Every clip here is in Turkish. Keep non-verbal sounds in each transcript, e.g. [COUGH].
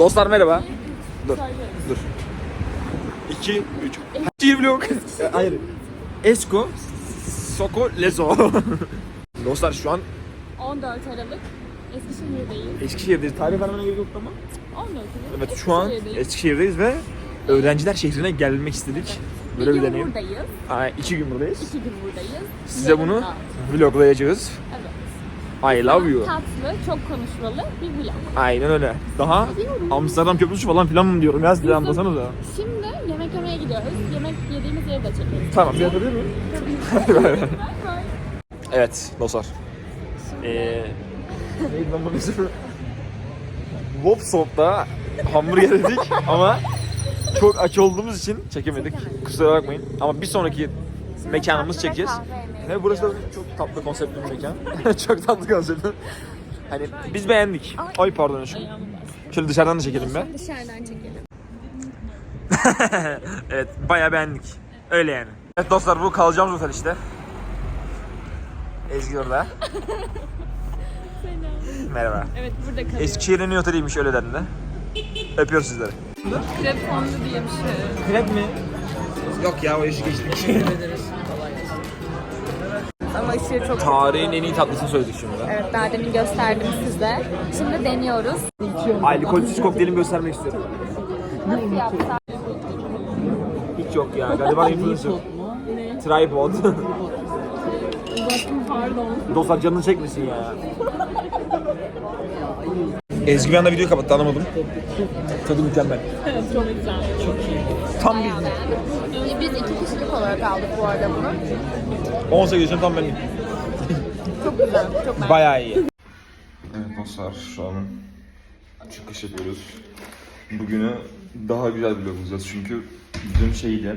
Dostlar merhaba. Dur. Dur. 2 3 Şiir vlog. Hayır. Esko Soko Lezo. [LAUGHS] Dostlar şu an 14 Aralık Eskişehir'deyiz. Eskişehir'deyiz. Tarih vermene gerek yok ama. 14 Aralık Evet şu an Eskişehir'deyiz. Ve öğrenciler şehrine gelmek istedik. Böyle bir gün deneyim. buradayız. Ay, iki gün buradayız. İki gün buradayız. Size Yarın bunu da. vloglayacağız. Evet. I love you. Tatlı, çok konuşmalı bir vlog. Aynen öyle. Daha Amsterdam Köprüsü falan filan mı diyorum ya size anlasanıza. Şimdi yemek yemeye gidiyoruz. Yemek yediğimiz yeri de çekeriz. Tamam bir yapabilir miyim? Evet dostlar. Ee, neydi lan bunun ismi? Wopsop'ta hamburger yedik ama çok aç olduğumuz için çekemedik. Kusura bakmayın. Ama bir sonraki mekanımız çekeceğiz. Ve burası da çok tatlı konseptli bir mekan. [LAUGHS] çok tatlı konseptli. Hani biz beğendik. Ay pardon aşkım. Şöyle dışarıdan da çekelim be. Dışarıdan çekelim. [LAUGHS] evet bayağı beğendik. Öyle yani. Evet dostlar bu kalacağımız otel işte. Ezgi orada. [LAUGHS] Merhaba. Evet burada kalıyoruz. Eskişehir'in oteliymiş öyle dendi. Öpüyoruz sizleri. Krep fondu diye bir şey. Krep mi? Yok ya o işi geçtik. Ama ışığı çok Tarihin en iyi tatlısını söyledik şimdi. Evet daha demin gösterdim size. Şimdi deniyoruz. Alkolsüz kokteylimi göstermek istiyorum. Nasıl yapsak? Hiç yok ya. Galiba influencer. Tripod. Pardon. Dostlar canını çekmesin ya. Ezgi bir anda videoyu kapattı anlamadım. Tadı mükemmel. Evet [LAUGHS] çok güzel. Çok iyi. Tam bir Biz iki kişilik olarak aldık bu arada bunu. 18 yaşım tam benim. Çok güzel. Çok beğendim. Bayağı iyi. Evet dostlar şu an çıkış yapıyoruz. Bugünü daha güzel bir vloglayacağız çünkü dün şeydi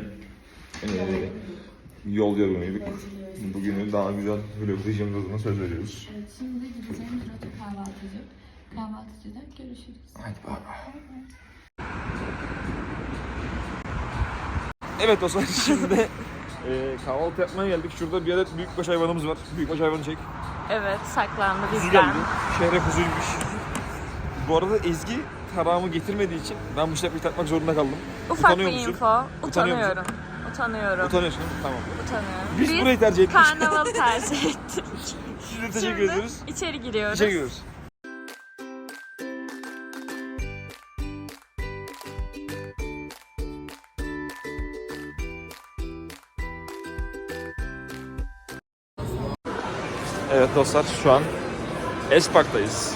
eee, yol yorgunuyduk. Bugünü daha güzel vloglayacağımız adına söz veriyoruz. Şimdi gideceğim Murat'a kahvaltıcı. Kahvaltıcıda görüşürüz. Hadi bay bay. Evet dostlar [LAUGHS] şimdi eee kahvaltı yapmaya geldik. Şurada bir adet büyükbaş hayvanımız var. Büyükbaş hayvanı çek. Evet saklandı Kuzu bizden. geldi. Şehre kuzuymuş. Bu arada Ezgi tarağımı getirmediği için ben bu şapkayı takmak zorunda kaldım. Ufak Utanıyor bir musun? info. Utanıyor musun? Utanıyorum. Utanıyorum. Utanıyorsun tamam. Utanıyorum. Biz, burayı tercih ettik. karnavalı tercih [LAUGHS] ettik. Size teşekkür Şimdi ediyoruz. içeri giriyoruz. Teşekkür ediyoruz. Evet dostlar şu an Espark'tayız.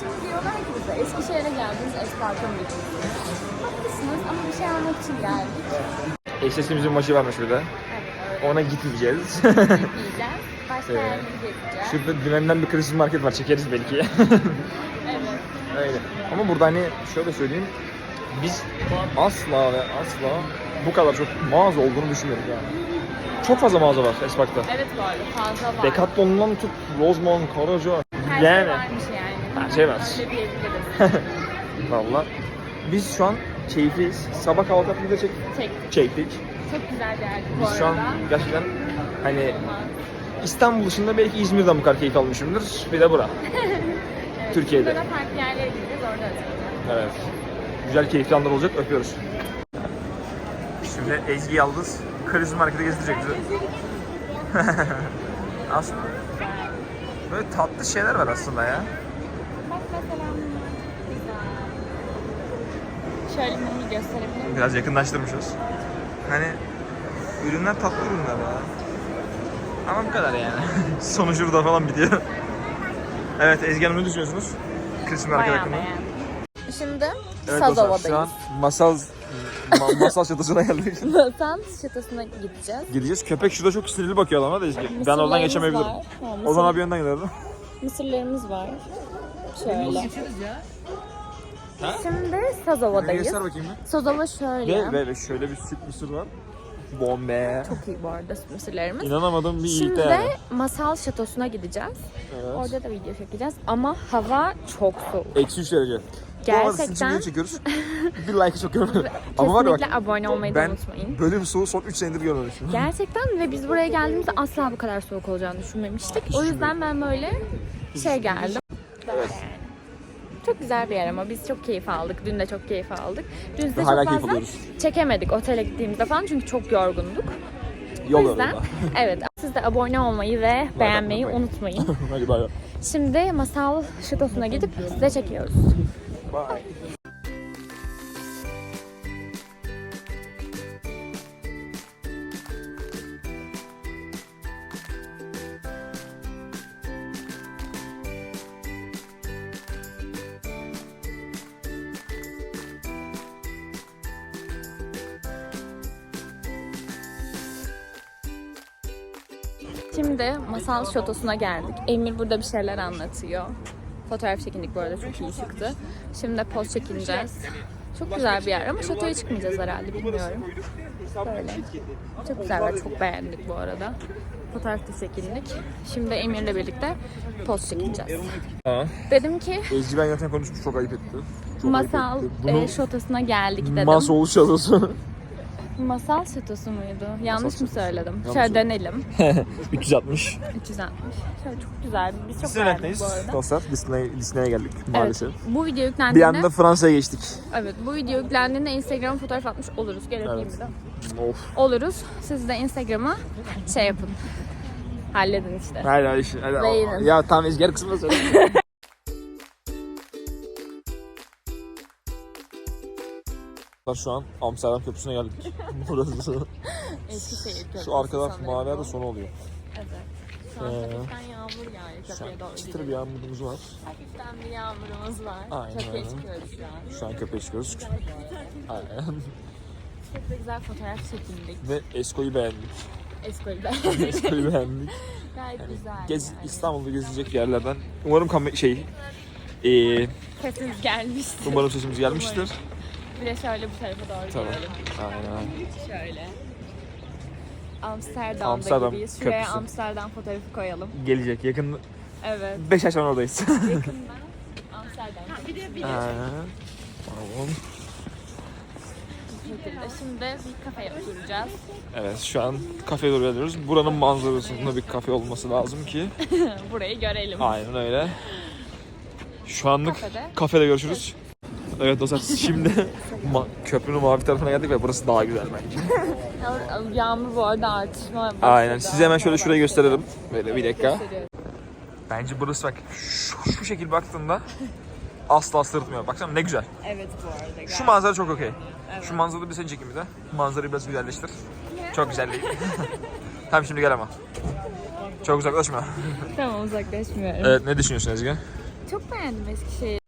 Şimdi diyorlar ki bize Eskişehir'e geldiniz Espark'a mı gittiniz? Haklısınız ama bir şey almak için geldik. Eşleşimizin maçı varmış burada. Ona gitmeyeceğiz. Yiyeceğiz. Başka Evet. yerleri gezeceğiz. Şurada dümenden bir Christmas market var çekeriz belki. Evet. Öyle. Ama burada hani şöyle söyleyeyim. Biz asla ve asla bu kadar çok mağaza olduğunu düşünmüyoruz yani. Çok fazla mağaza var Espark'ta. Evet arada fazla var. Decathlon'dan tut Roseman, Karaca. Her yani. şey varmış yani. Her şey var. Öyle diyebiliriz. [LAUGHS] Valla. Biz şu an keyifliyiz. Sabah kahvaltı da çek Çek. çektik. Çok güzel bir yer bu Biz şu an arada. gerçekten hani İstanbul dışında belki İzmir'den bu kadar keyif almışımdır. Bir de bura. [LAUGHS] Evet, Türkiye'de. Burada da farklı yerlere gideceğiz orada açacağız. Evet. Güzel keyifli anlar olacak. Öpüyoruz. Şimdi Ezgi Yaldız Karizma Market'e gezdirecek bizi. [LAUGHS] aslında böyle tatlı şeyler var aslında ya. Bak mesela Şöyle mumi gösterebilir miyim? Biraz yakınlaştırmışız. Hani ürünler tatlı ürünler ya. Ama bu kadar yani. [LAUGHS] Sonu şurada falan bitiyor. evet Ezgi Hanım ne düşünüyorsunuz? Karizma Market hakkında. Şimdi Evet dostlar şu Sazova'dayız. an masal ma- masal çatısına geldik. [LAUGHS] Vatan şatasına gideceğiz. Gideceğiz. Köpek şurada çok sinirli bakıyor adama da Ezgi. Ben oradan geçemeyebilirim. var. Ha, mısır- O zaman bir yönden giderdim. Mısırlarımız var. Şöyle. Ha? Şimdi Beni Sazova'dayız. göster bakayım bir. Sazova şöyle. Ve, ve, ve şöyle bir süt mısır var. Bombe. Çok iyi bu arada mısırlarımız. İnanamadım bir Şimdi iyilikte yani. Masal Şatosu'na gideceğiz. Evet. Orada da video çekeceğiz. Ama hava çok soğuk. Eksi 3 derece. Gerçekten video çekiyoruz. [LAUGHS] bir like çekiyorum. Ama var ya bak kesinlikle abone olmayı da ben unutmayın. böyle bir soğuğu son 3 senedir görmemişim. [LAUGHS] Gerçekten ve biz buraya geldiğimizde asla bu kadar soğuk olacağını düşünmemiştik. O yüzden ben böyle şey geldim. Yani. Çok güzel bir yer ama biz çok keyif aldık. Dün de çok keyif aldık. Dün size hala çok keyif fazla alıyoruz. çekemedik otele gittiğimizde falan çünkü çok yorgunduk. Yol o yüzden [LAUGHS] evet siz de abone olmayı ve beğenmeyi unutmayın. unutmayın. Hadi bay bay. Şimdi masal şatosuna gidip size çekiyoruz. Bye. Şimdi masal şatosuna geldik. Emir burada bir şeyler anlatıyor. Fotoğraf çekindik bu arada çok iyi çıktı. Şimdi poz çekineceğiz. Çok güzel bir yer ama şatoya çıkmayacağız herhalde bilmiyorum. Böyle. Çok güzel var. Çok beğendik bu arada. Fotoğraf da çekindik. Şimdi Emir'le birlikte poz çekeceğiz. Ha. Dedim ki Ezgi ben gerçekten konuşmuş çok ayıp etti. Çok masal ayıp etti. Bunu e, şatosuna geldik dedim. Masol şatosu. Masal şatosu muydu? Yanlış mı söyledim? Yanlış Şöyle oldu. dönelim. [LAUGHS] 360. 360. Şöyle çok güzel. Biz çok beğendik bu arada. Dostlar Disney, Disney'e geldik Evet. maalesef. Bu video Bir yüklendiğinde anda Fransa'ya geçtik. Evet, bu video yüklendiğinde Instagram fotoğraf atmış oluruz. Öpeyim Evet. bir de. Of. Oluruz. Siz de Instagram'a şey yapın. Halledin işte. Hayır hayır. hayır. Beğenin. Ya tamam Ezgi her kısmını söyle. [LAUGHS] Şu an Amsterdam Köprüsü'ne geldik. [LAUGHS] Burası. Eskişehir Köprüsü Şu arka taraf sanırım mavi bu. yerde sonu oluyor. Evet. Şu an Ee, hafiften yağmur yağıyor Şu köprüye doğru an çıtır gidiyoruz. bir yağmurumuz var. Hafiften bir yağmurumuz var. Aynen Köprüye öyle. çıkıyoruz şu an. Şu an köprüye çıkıyoruz. Aynen. Çok da güzel fotoğraf çekindik. Ve Esko'yu beğendik. Eskol'de. [LAUGHS] Esko'yu beğendik. Gayet güzel. Gez, yani. İstanbul'da gezilecek yerlerden. Umarım kam- şey ee, Sesimiz gelmiştir. umarım sesimiz gelmiştir. Bir de şöyle bu tarafa doğru Tamam. gidelim. Aynen. Şöyle. Amsterdam'da Amsterdam gibiyiz. Şuraya köprüsü. Amsterdam fotoğrafı koyalım. Gelecek yakın Evet. 5 ay sonra oradayız. [LAUGHS] Yakında Amsterdam köprüsü. Aynen. Tamam. Şekilde. Şimdi bir kafeye oturacağız. Evet şu an kafeye doğru geliyoruz. Buranın manzarasında bir kafe olması lazım ki. [LAUGHS] Burayı görelim. Aynen öyle. Şu anlık Kafede. kafede görüşürüz. Evet dostlar şimdi [LAUGHS] ma- köprünün mavi tarafına geldik ve burası daha güzel bence. [LAUGHS] Yağmur bu arada artışma başladı. Aynen size hemen şöyle şurayı gösterelim. Böyle bir dakika. Gösteriyorum. Bence burası bak şu, şu şekil baktığında asla sırıtmıyor. Baksana ne güzel. Evet bu arada. Şu manzara çok okey. Şu manzarada bir seni çekeyim bir de. Manzarayı biraz güzelleştir. Çok güzel değil. [LAUGHS] tamam şimdi gel ama. Çok uzaklaşma. Tamam uzaklaşmıyorum. Evet ne düşünüyorsun Ezgi? Çok beğendim Eskişehir'i.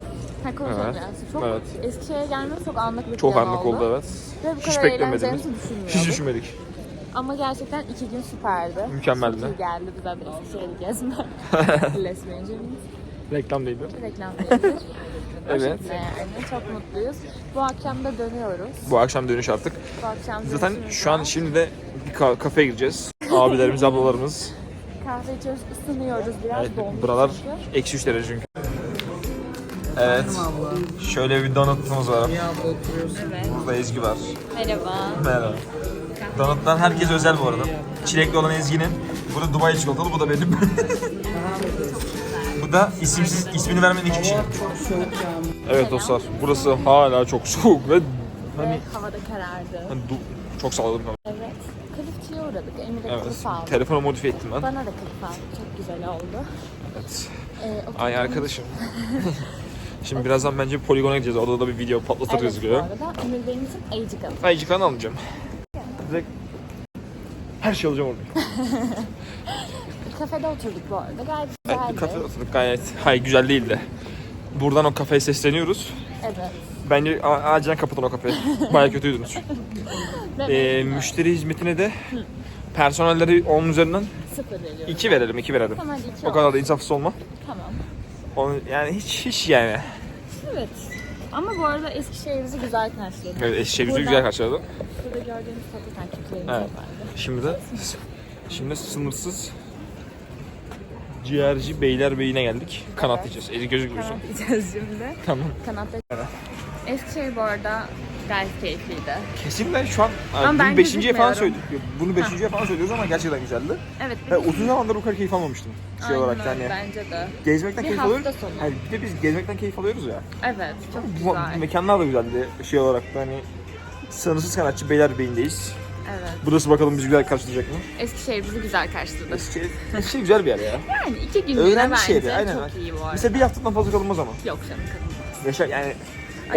Ha konuşalım Evet. biraz. Çok, Evet. Eskişehir'e gelmemiz çok anlık bir Çok anlık oldu evet. Ve bu Hiç kadar beklemediğimiz. Hiç düşünmedik. Ama gerçekten iki gün süperdi. Mükemmeldi. Çok iyi geldi bize de Eskişehir'i gezme. [LAUGHS] Les Benjamin. Reklam değildi. Reklam değildir. [LAUGHS] Evet. yani. Çok mutluyuz. Bu akşam da dönüyoruz. Bu akşam dönüş artık. Bu akşam Zaten şu an şimdi de bir ka- kafeye gireceğiz. Abilerimiz, ablalarımız. kahve içiyoruz, ısınıyoruz biraz. Evet, buralar eksi 3 derece çünkü. Evet. Şöyle bir donutumuz var. Evet. Burada Ezgi var. Merhaba. Merhaba. Donutlar herkes özel bu arada. Çilekli olan Ezgi'nin. Bu da Dubai çikolatalı, bu da benim. [LAUGHS] bu da isimsiz, ismini vermeyen iki kişi. Evet dostlar, burası hala çok soğuk ve hani, havada karardı. hani du- çok salladım. Evet. Kılıfçıya uğradık. Emir'e Evet, kılıf aldı. telefonu modifiye ettim ben. Bana da kılıf aldı. Çok güzel oldu. Evet. Ee, o Ay arkadaşım. [LAUGHS] Şimdi birazdan bence poligona gideceğiz. Orada da bir video patlatır Evet bu gözüküyor. arada Emir benim için ayıcık aldı. Ayıcık falan almayacağım. Direkt her şey alacağım orada. [LAUGHS] Kafede oturduk bu arada. Gayet Evet, güzeldi. bir kafede oturduk gayet. Hayır güzel değildi. Buradan o kafeye sesleniyoruz. Evet. Bence acilen kapatın o kafeyi. Baya kötüydünüz. [LAUGHS] Ee, müşteri hizmetine de personelleri 10 üzerinden sıfır veriyorum. 2 verelim, 2 verelim. Tamam iki O kadar da insafsız olma. Onu, yani hiç hiç yani. Evet. Ama bu arada Eskişehir bizi güzel karşıladı. Evet, Eşeği bizi Buradan- güzel karşıladı. Burada gördüğünüz tatlı takipçilerimiz Evet. vardı. Şimdi de şimdi sınırsız ciğerci Beylerbeyi'ne geldik. Kanat yiyeceğiz. Eli gözükmüyorsun. Kanat yiyeceğiz şimdi. Tamam. Kanatlı. Eskişehir bu arada Gayet keyifliydi. Kesinlikle şu an Ama bunu ben beşinciye falan gözükmüyorum. söyledik. Bunu beşinciye falan söylüyoruz ama gerçekten güzeldi. Evet. Ben uzun zamandır bu kadar keyif almamıştım. Şey Aynen olarak da öyle, hani Bence de. gezmekten Bir keyif hafta alıyoruz. sonu. Hani bir de biz gezmekten keyif alıyoruz ya. Evet. Çok Bu güzel. mekanlar da güzeldi şey olarak da hani sınırsız kanatçı Beylerbeyi'ndeyiz. Evet. Burası bakalım bizi güzel karşılayacak mı? Eskişehir bizi güzel karşıladı. Eskişehir, Eskişehir güzel bir yer ya. Yani iki günlüğüne Öğrenci bence şehri aynen. çok iyi bu arada. Mesela bir haftadan fazla kalınmaz ama. Yok canım kadın. Yaşa yani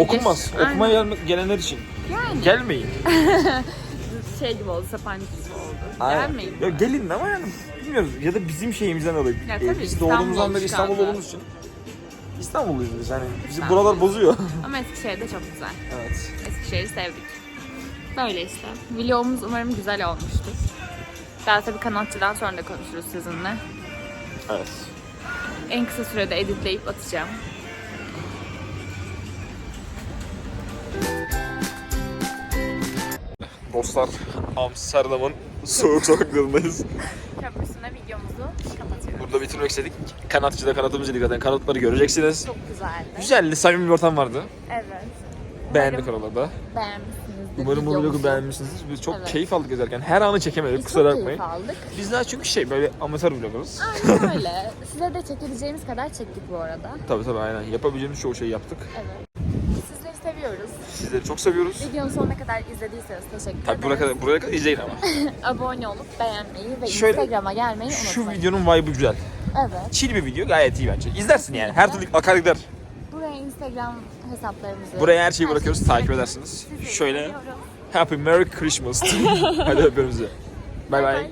okunmaz. yaş- Okumaya gelme- gelenler için. Yani Gelmeyin. [LAUGHS] şey gibi oldu, sapancı gibi oldu. Aynen. Gelmeyin. Ya gelin ama yani bilmiyoruz. Ya da bizim şeyimizden dolayı. Ya Ee, tabii, biz doğduğumuzdan beri İstanbul alışkanlığı. olduğumuz için. İstanbulluyuz biz hani. Bizi İstanbul. buralar bozuyor. [LAUGHS] Ama Eskişehir de çok güzel. evet. Eskişehir'i sevdik. Böyle işte. Vlogumuz umarım güzel olmuştur. Daha tabii kanatçıdan sonra da konuşuruz sizinle. Evet. En kısa sürede editleyip atacağım. Dostlar Amsterdam'ın soğuk sokaklarındayız. Köprüsüne videomuzu kapatıyoruz. Burada bitirmek istedik. Kanatçıda kanatımız yedik zaten. Kanatları göreceksiniz. Çok güzeldi. Güzeldi, samimi bir ortam vardı. Evet. Beğendik oralarda. Beğenmişsinizdir Umarım bu vlogu beğenmişsinizdir. Biz çok Evet. keyif aldık gezerken. Her anı çekemedik, Biz kusura çok bakmayın. keyif aldık. Biz daha çünkü şey böyle amatör vloggerız. Aynen [LAUGHS] öyle. Size de çekebileceğimiz kadar çektik bu arada. tabii tabii aynen. Yapabileceğimiz çoğu şeyi yaptık. Evet. Sizleri çok seviyoruz. Videonun sonuna kadar izlediyseniz teşekkür Tabii buraya kadar, buraya kadar izleyin ama. [LAUGHS] Abone olup beğenmeyi ve Şöyle- Instagram'a gelmeyi Şu unutmayın. videonun vibe'ı güzel. Evet. Chill bir video gayet iyi bence. İzlersin yani. Her türlü akar gider. Buraya Instagram hesaplarımızı... Buraya her şeyi bırakıyoruz. şeyi Takip edersiniz. Şöyle seviyoruz. Happy Merry Christmas. [LAUGHS] Hadi öpüyorum sizi. Bye bye. bye.